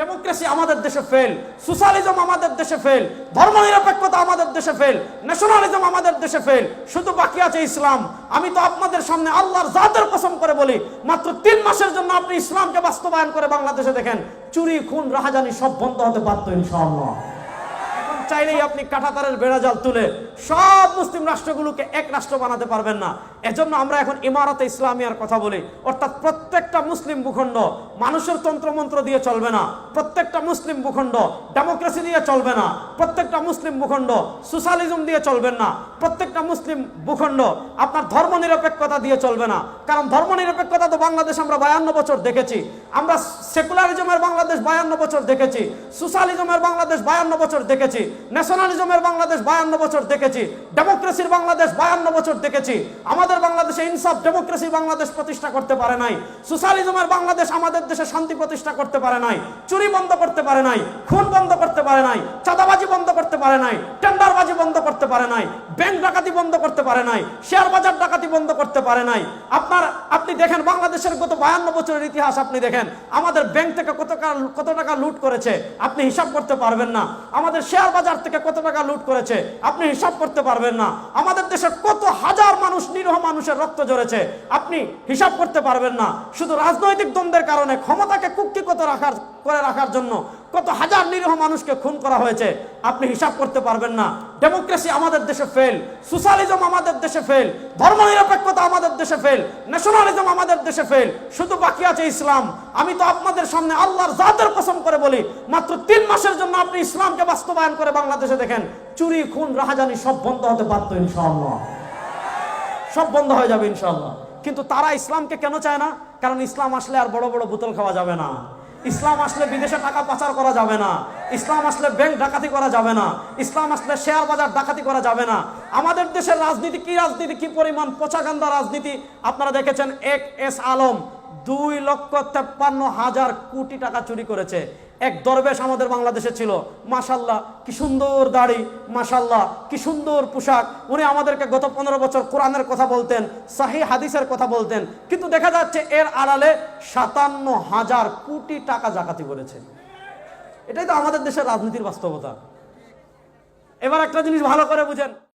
Democracy আমাদের দেশে fail socialism আমাদের দেশে ফেল ধর্মনিরপেক্ষতা আমাদের দেশে ফেল ন্যাশনালিজম আমাদের দেশে ফেল শুধু বাকি আছে ইসলাম। আমি তো আপনাদের সামনে আল্লাহর জাতের কসম করে বলি, মাত্র তিন মাসের জন্য আপনি ইসলামকে বাস্তবায়ন করে বাংলাদেশে দেখেন, চুরি, খুন, রাহাজানি সব বন্ধ হতে পারতো ইনশাআল্লাহ। চাইলেই আপনি কাঁটাতারের বেড়াজাল তুলে সব মুসলিম রাষ্ট্রগুলোকে এক রাষ্ট্র বানাতে পারবেন না। এজন্য আমরা এখন ইমারতে ইসলামিয়ার কথা বলি। অর্থাৎ প্রত্যেকটা মুসলিম ভূখণ্ড মানুষের তন্ত্রমন্ত্র দিয়ে চলবে না। প্রত্যেকটা মুসলিম ভূখণ্ড ডেমোক্রেসি দিয়ে চলবে না। প্রত্যেকটা মুসলিম ভূখণ্ড সোশ্যালিজম দিয়ে চলবেন না। প্রত্যেকটা মুসলিম ভূখণ্ড আপনার ধর্মনিরপেক্ষতা দিয়ে চলবে না। কারণ ধর্মনিরপেক্ষতা তো বাংলাদেশ আমরা বায়ান্ন বছর দেখেছি। আমরা সেকুলারিজমের বাংলাদেশ বায়ান্ন বছর দেখেছি। সোশ্যালিজমের বাংলাদেশ বায়ান্ন বছর দেখেছি। ন্যাশনালিজমের বাংলাদেশ বায়ান্ন বছর দেখেছি। ডেমোক্রেসির বাংলাদেশ বায়ান্ন বছর দেখেছি। আমাদের বাংলাদেশে ইনসাফ, ডেমোক্রেসি বাংলাদেশ প্রতিষ্ঠা করতে পারে নাই। সোশ্যালিজমের বাংলাদেশ আমাদের দেশে শান্তি প্রতিষ্ঠা করতে পারে নাই। চুরি বন্ধ করতে পারে নাই। খুন বন্ধ করতে পারে নাই। চাঁদাবাজি বন্ধ করতে পারে নাই। টেন্ডারবাজি বন্ধ করতে পারে নাই। ব্যাংক ডাকাতি বন্ধ করতে পারে নাই। শেয়ার বাজার ডাকাতি বন্ধ করতে পারে নাই। আপনার, আপনি দেখেন বাংলাদেশের গত বায়ান্ন বছরের ইতিহাস আপনি দেখেন। আমাদের ব্যাংক থেকে কত কত টাকা লুট করেছে? আপনি হিসাব করতে পারবেন না। আমাদের শেয়ার বাজার থেকে কত টাকা লুট করেছে? আপনি হিসাব করতে পারবেন না। আমাদের দেশে কত হাজার মানুষের রক্ত ঝরেছে, আপনি হিসাব করতে পারবেন না। শুধু রাজনৈতিক দ্বন্দ্বের কারণে ক্ষমতাকে কুক্ষিগত রাখার, করে রাখার জন্য কত হাজার নিরীহ মানুষকে খুন করা হয়েছে, আপনি হিসাব করতে পারবেন না। ডেমোক্রেসি আমাদের দেশে ফেল সোশ্যালিজম আমাদের দেশে ফেল ধর্মনিরপেক্ষতা আমাদের দেশে ফেল ন্যাশনালিজম আমাদের দেশে ফেল শুধু বাকি আছে ইসলাম। আমি তো আপনাদের সামনে আল্লাহর জাতের কসম করে বলি, মাত্র তিন মাসের জন্য আপনি ইসলামকে বাস্তবায়ন করে বাংলাদেশে দেখেন, চুরি, খুন, রাহাজানি সব বন্ধ হতে পারতো ইনশাআল্লাহ। সব বন্ধ হয়ে যাবে ইনশাল্লাহ কিন্তু তারা ইসলামকে কেন চায় না? কারণ ইসলাম আসলে আর বড় বড় বোতল খাওয়া যাবে না। ইসলাম আসলে বিদেশে টাকা পাচার করা যাবে না। ইসলাম আসলে ব্যাংক ডাকাতি করা যাবে না। ইসলাম আসলে শেয়ার বাজার ডাকাতি করা যাবে না। আমাদের দেশের রাজনীতি কি রাজনীতি? কি পরিমাণ পচাগান্দা রাজনীতি? আপনারা দেখেছেন এক এস আলম দুই লক্ষ তেপ্পান্ন হাজার কোটি টাকা চুরি করেছে। এক দরবেশ আমাদের বাংলাদেশে ছিল। মাশাল্লাহ, কি সুন্দর দাড়ি, মাশাল্লাহ, কি সুন্দর পোশাক। উনি আমাদেরকে গত পনেরো বছর কোরআনের কথা বলতেন, সাহি হাদিসের কথা বলতেন। কিন্তু দেখা যাচ্ছে এর আড়ালে সাতান্ন হাজার কোটি টাকা জাকাতি করেছে। এটাই তো আমাদের দেশের রাজনীতির বাস্তবতা। এবার একটা জিনিস ভালো করে বুঝেন।